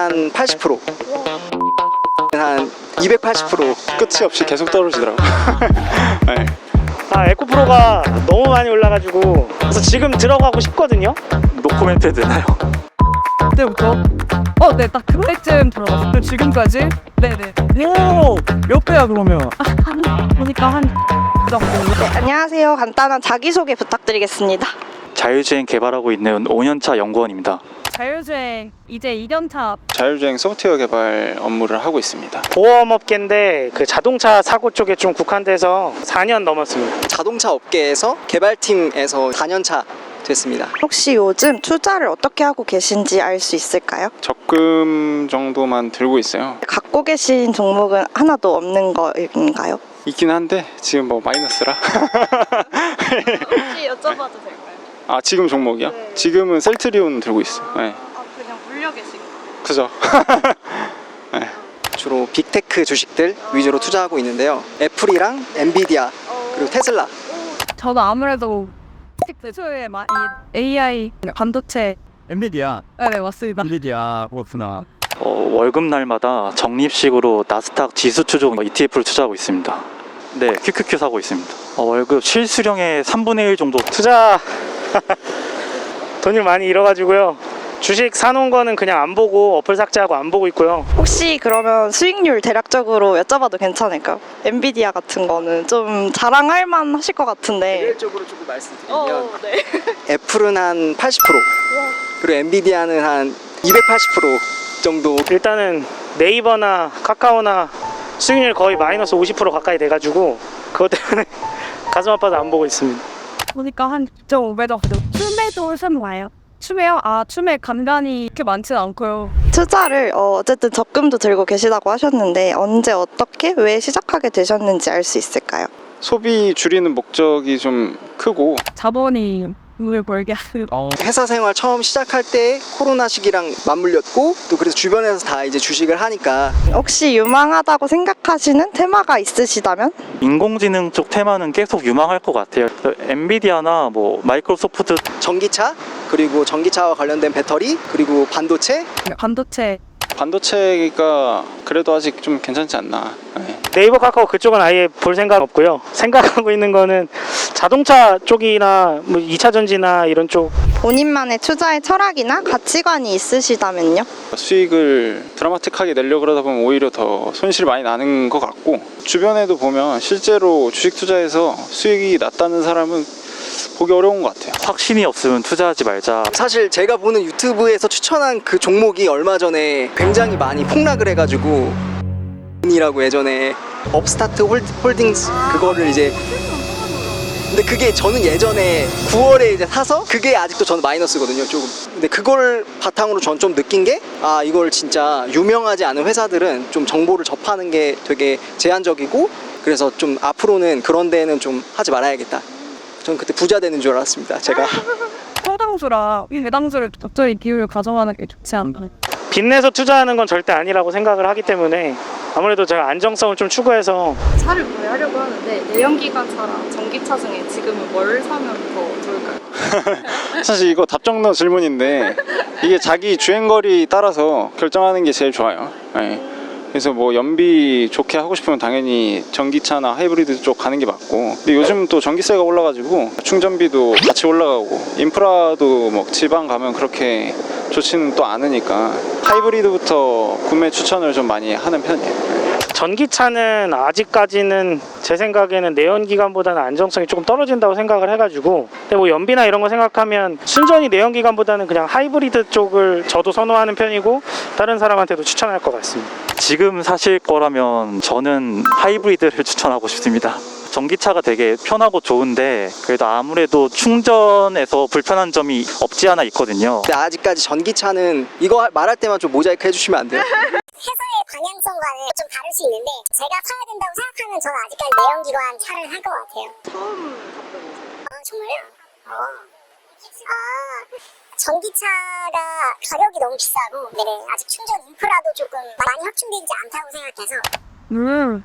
한 80%. 한 280% 끝이 없이 계속 떨어지더라고. 네. 아 에코프로가 너무 많이 올라가지고 그래서 지금 들어가고 싶거든요. 노코멘트 되나요? 그때부터 어, 네, 딱 그때쯤 들어갔어요. 지금까지? 네네. 오! 몇 배야 그러면? 보니까 한그 정도. 네, 안녕하세요. 간단한 자기소개 부탁드리겠습니다. 자율주행 개발하고 있는 5년차 연구원입니다. 자율주행 이제 2년차 자율주행 소프트웨어 개발 업무를 하고 있습니다. 보험업계인데 그 자동차 사고 쪽에 좀 국한돼서 4년 넘었습니다. 자동차 업계에서 개발팀에서 4년차 됐습니다. 혹시 요즘 투자를 어떻게 하고 계신지 알 수 있을까요? 적금 정도만 들고 있어요. 갖고 계신 종목은 하나도 없는 거인가요? 있긴 한데 지금 뭐 마이너스라. 혹시 여쭤봐도 될까요? 아 지금 종목이요? 네. 지금은 셀트리온 들고 있어요. 네. 아, 그냥 물려 계신 거. 그죠? 주로 빅테크 주식들 위주로 투자하고 있는데요. 애플이랑 엔비디아 그리고 테슬라 저도 아무래도 최초에 많이 AI 반도체 엔비디아. 네, 네 맞습니다. 엔비디아 그렇구나. 어, 월급 날마다 적립식으로 나스닥 지수 추종 ETF를 투자하고 있습니다. 네, QQQ 사고 있습니다. 어, 월급 실수령의 3분의 1 정도 투자 돈을 많이 잃어가지고요. 주식 사놓은 거는 그냥 안 보고 어플 삭제하고 안 보고 있고요. 혹시 그러면 수익률 대략적으로 여쭤봐도 괜찮을까요? 엔비디아 같은 거는 좀 자랑할 만 하실 것 같은데. 개별적으로 조금 말씀드리면 네. 애플은 한 80% 그리고 엔비디아는 한 280% 정도 일단은 네이버나 카카오나 수익률 거의 마이너스 50% 가까이 돼가지고 그것 때문에 가슴 아파서 안 보고 있습니다. 보니까 한 9.5배 정도. 춤에도 좀 와요. 춤에요? 아, 춤에 간간이 그렇게 많지는 않고요. 투자를 어, 어쨌든 적금도 들고 계시다고 하셨는데 언제 어떻게 왜 시작하게 되셨는지 알 수 있을까요? 소비 줄이는 목적이 좀 크고 자본이 돈을 벌게 하는 회사 생활 처음 시작할 때 코로나 시기랑 맞물렸고 또 그래서 주변에서 다 이제 주식을 하니까 혹시 유망하다고 생각하시는 테마가 있으시다면? 인공지능 쪽 테마는 계속 유망할 것 같아요. 엔비디아나 뭐 마이크로소프트 전기차 그리고 전기차와 관련된 배터리 그리고 반도체 반도체 반도체가 그래도 아직 좀 괜찮지 않나. 네. 네이버 카카오 그쪽은 아예 볼 생각 없고요. 생각하고 있는 거는 자동차 쪽이나 뭐 2차 전지나 이런 쪽 본인만의 투자의 철학이나 가치관이 있으시다면요? 수익을 드라마틱하게 내려고 그러다 보면 오히려 더 손실이 많이 나는 것 같고 주변에도 보면 실제로 주식 투자해서 수익이 났다는 사람은 보기 어려운 것 같아요. 확신이 없으면 투자하지 말자. 사실 제가 보는 유튜브에서 추천한 그 종목이 얼마 전에 굉장히 많이 폭락을 해가지고 이라고 예전에 업스타트 홀- 홀딩스 그거를 이제 근데 그게 저는 예전에 9월에 이제 사서 그게 아직도 저는 마이너스거든요 조금. 근데 그걸 바탕으로 전 좀 느낀 게 아 이걸 진짜 유명하지 않은 회사들은 좀 정보를 접하는 게 되게 제한적이고 그래서 좀 앞으로는 그런 데는 좀 하지 말아야겠다. 전 그때 부자 되는 줄 알았습니다 제가. 초당수라 배당수를 적절히 비율을 가져가는 게 좋지 않나. 빚내서 투자하는 건 절대 아니라고 생각을 하기 때문에 아무래도 제가 안정성을 좀 추구해서 차를 구매하려고 하는데 내연기관차랑 전기차 중에 지금은 뭘 사면 더 좋을까요? 사실 이거 답정너 질문인데 이게 자기 주행거리 따라서 결정하는 게 제일 좋아요. 네. 그래서 뭐 연비 좋게 하고 싶으면 당연히 전기차나 하이브리드 쪽 가는 게 맞고 근데 요즘 또 전기세가 올라가지고 충전비도 같이 올라가고 인프라도 뭐 지방 가면 그렇게 좋지는 또 않으니까 하이브리드부터 구매 추천을 좀 많이 하는 편이에요. 전기차는 아직까지는 제 생각에는 내연기관보다는 안정성이 조금 떨어진다고 생각을 해가지고 근데 뭐 연비나 이런 거 생각하면 순전히 내연기관보다는 그냥 하이브리드 쪽을 저도 선호하는 편이고 다른 사람한테도 추천할 것 같습니다. 지금 사실 거라면 저는 하이브리드를 추천하고 싶습니다. 전기차가 되게 편하고 좋은데 그래도 아무래도 충전에서 불편한 점이 없지 않아 있거든요. 근데 아직까지 전기차는 이거 말할 때만 좀 모자이크 해주시면 안 돼요? 회사의 방향성과는 좀 다를 수 있는데 제가 사야 된다고 생각하면 저는 아직까지 내연기관 차를 할 것 같아요. 처음 아 정말요? 아, 아 전기차가 가격이 너무 비싸고 네 아직 충전 인프라도 조금 많이 확충되지 않다고 생각해서 음.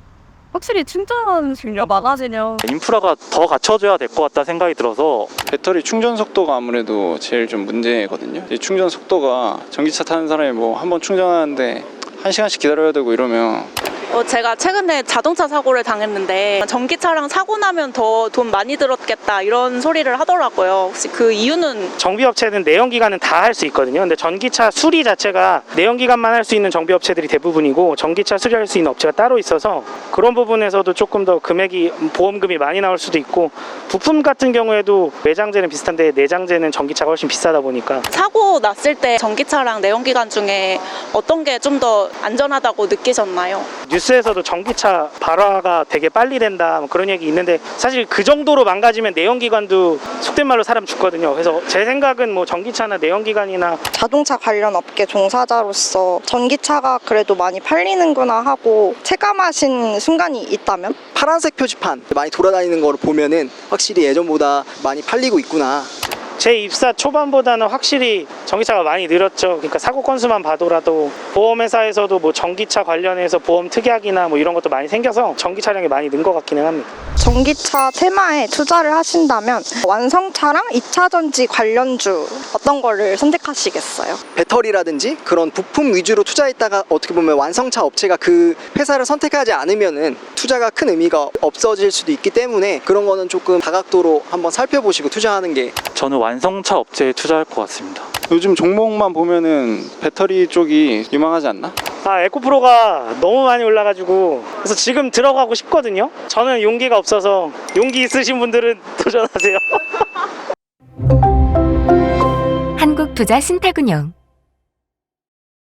확실히 충전식량 많아지면 인프라가 더 갖춰져야 될 것 같다 생각이 들어서 배터리 충전 속도가 아무래도 제일 좀 문제거든요. 이 충전 속도가 전기차 타는 사람이 뭐 한 번 충전하는데 한 시간씩 기다려야 되고 이러면 어, 제가 최근에 자동차 사고를 당했는데 전기차랑 사고 나면 더 돈 많이 들었겠다 이런 소리를 하더라고요. 혹시 그 이유는 정비업체는 내연기관은 다 할 수 있거든요. 근데 전기차 수리 자체가 내연기관만 할 수 있는 정비업체들이 대부분이고 전기차 수리할 수 있는 업체가 따로 있어서 그런 부분에서도 조금 더 금액이 보험금이 많이 나올 수도 있고 부품 같은 경우에도 외장재는 비슷한데 내장재는 전기차가 훨씬 비싸다 보니까 사고 났을 때 전기차랑 내연기관 중에 어떤 게 좀 더 안전하다고 느끼셨나요? 뉴스에서도 전기차 발화가 되게 빨리 된다 뭐 그런 얘기 있는데 사실 그 정도로 망가지면 내연기관도 속된 말로 사람 죽거든요. 그래서 제 생각은 뭐 전기차나 내연기관이나 자동차 관련 업계 종사자로서 전기차가 그래도 많이 팔리는구나 하고 체감하신 순간이 있다면? 파란색 표지판 많이 돌아다니는 거를 보면은 확실히 예전보다 많이 팔리고 있구나. 제 입사 초반보다는 확실히 전기차가 많이 늘었죠. 그러니까 사고 건수만 봐도라도 보험회사에서도 뭐 전기차 관련해서 보험 특약이나 뭐 이런 것도 많이 생겨서 전기 차량이 많이 는 것 같기는 합니다. 전기차 테마에 투자를 하신다면 완성차랑 2차 전지 관련주 어떤 거를 선택하시겠어요? 배터리라든지 그런 부품 위주로 투자했다가 어떻게 보면 완성차 업체가 그 회사를 선택하지 않으면은 투자가 큰 의미가 없어질 수도 있기 때문에 그런 거는 조금 다각도로 한번 살펴보시고 투자하는 게 저는 완성차 업체에 투자할 것 같습니다. 요즘 종목만 보면은 배터리 쪽이 유망하지 않나? 아 에코프로가 너무 많이 올라가지고 그래서 지금 들어가고 싶거든요. 저는 용기가 없어서 용기 있으신 분들은 도전하세요. 한국투자신탁운용